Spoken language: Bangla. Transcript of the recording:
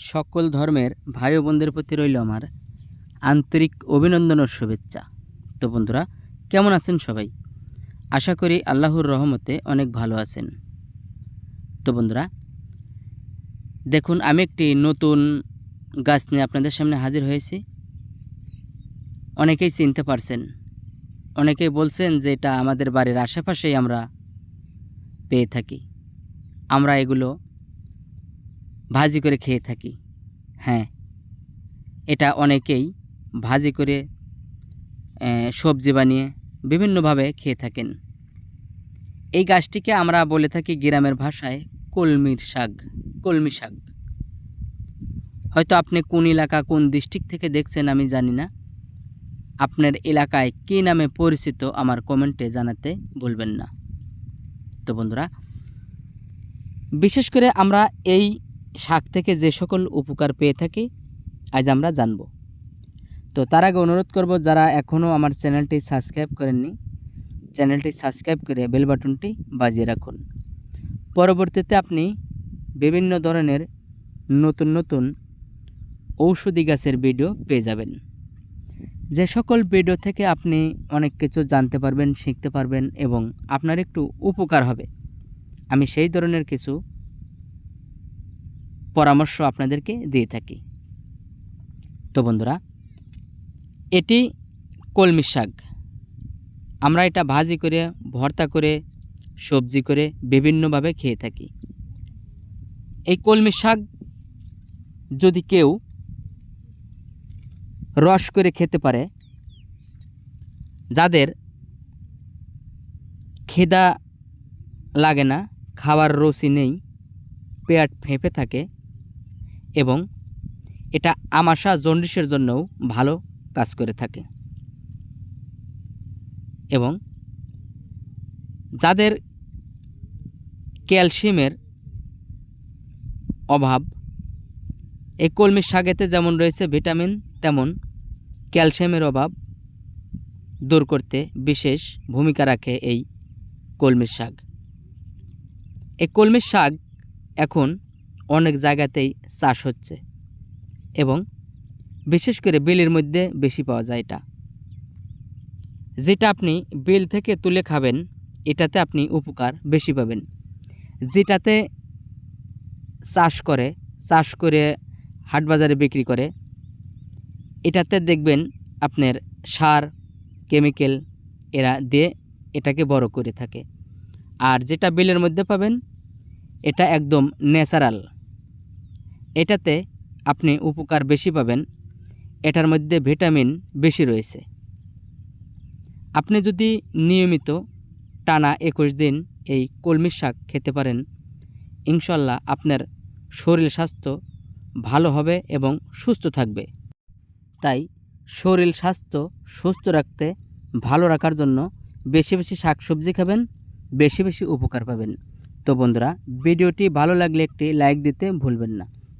সকল ধর্মের ভাই বোনদের প্রতি রইল আমার আন্তরিক অভিনন্দন ও শুভেচ্ছা। তো বন্ধুরা, কেমন আছেন সবাই? আশা করি আল্লাহর রহমতে অনেক ভালো আছেন। তো বন্ধুরা, দেখুন, আমি একটি নতুন গাছ নিয়ে আপনাদের সামনে হাজির হয়েছি। অনেকেই চিনতে পারছেন। অনেকেই বলছেন যে এটা আমাদের বাড়ির আশেপাশেই আমরা পেয়ে থাকি। আমরা এগুলো ভাজি করে খেয়ে থাকি। হ্যাঁ এটা অনেকেই ভাজি করে সবজি বানিয়ে বিভিন্নভাবে খেয়ে থাকেন। এই গাছটিকে আমরা বলে থাকি গ্রামের ভাষায় কলমির শাক, কলমি শাক। হয়তো আপনি কোন এলাকা, কোন ডিস্ট্রিক্ট থেকে দেখছেন আমি জানি না। আপনার এলাকায় কী নামে পরিচিত আমার কমেন্টে জানাতে ভুলবেন না। তো বন্ধুরা, বিশেষ করে আমরা এই শাক থেকে যে সকল উপকার পেয়ে থাকি, আজ আমরা জানব। তো তার আগে অনুরোধ করব, যারা এখনও আমার চ্যানেলটি সাবস্ক্রাইব করেননি, চ্যানেলটি সাবস্ক্রাইব করে বেল বাটনটি বাজিয়ে রাখুন। পরবর্তীতে আপনি বিভিন্ন ধরনের নতুন নতুন ঔষধি গাছের ভিডিও পেয়ে যাবেন। যে সকল ভিডিও থেকে আপনি অনেক কিছু জানতে পারবেন, শিখতে পারবেন এবং আপনার একটু উপকার হবে। আমি সেই ধরনের কিছু পরামর্শ আপনাদেরকে দিয়ে থাকি। তো বন্ধুরা, এটি কলমি শাক। আমরা এটা ভাজি করে, ভর্তা করে, সবজি করে বিভিন্নভাবে খেয়ে থাকি। এই কলমি শাক যদি কেউ রস করে খেতে পারে, যাদের খেদা লাগে না, খাওয়ার রসি নেই, পেট ফেঁপে থাকে এবং এটা আমাশা জন্ডিসের জন্যও ভালো কাজ করে থাকে। এবং যাদের ক্যালসিয়ামের অভাব, এই কলমির শাকেতে যেমন রয়েছে ভিটামিন, তেমন ক্যালসিয়ামের অভাব দূর করতে বিশেষ ভূমিকা রাখে এই কলমির শাক। এই কলমির শাক এখন অনেক জায়গাতেই চাষ হচ্ছে এবং বিশেষ করে বিলের মধ্যে বেশি পাওয়া যায় এটা। যেটা আপনি বিল থেকে তুলে খাবেন, এটাতে আপনি উপকার বেশি পাবেন। যেটাতে চাষ করে চাষ করে হাট বাজারে বিক্রি করে, এটাতে দেখবেন আপনার সার, কেমিক্যাল এরা দিয়ে এটাকে বড় করে থাকে। আর যেটা বিলের মধ্যে পাবেন, এটা একদম ন্যাচারাল। এটাতে আপনি উপকার বেশি পাবেন। এটার মধ্যে ভিটামিন বেশি রয়েছে। আপনি যদি নিয়মিত টানা একুশ দিন এই কলমি শাক খেতে পারেন, ইনশাল্লাহ আপনার শরীর স্বাস্থ্য ভালো হবে এবং সুস্থ থাকবে। তাই শরীর স্বাস্থ্য সুস্থ রাখতে, ভালো রাখার জন্য বেশি বেশি শাকসবজি খাবেন, বেশি বেশি উপকার পাবেন। তো বন্ধুরা, ভিডিওটি ভালো লাগলে একটি লাইক দিতে ভুলবেন না।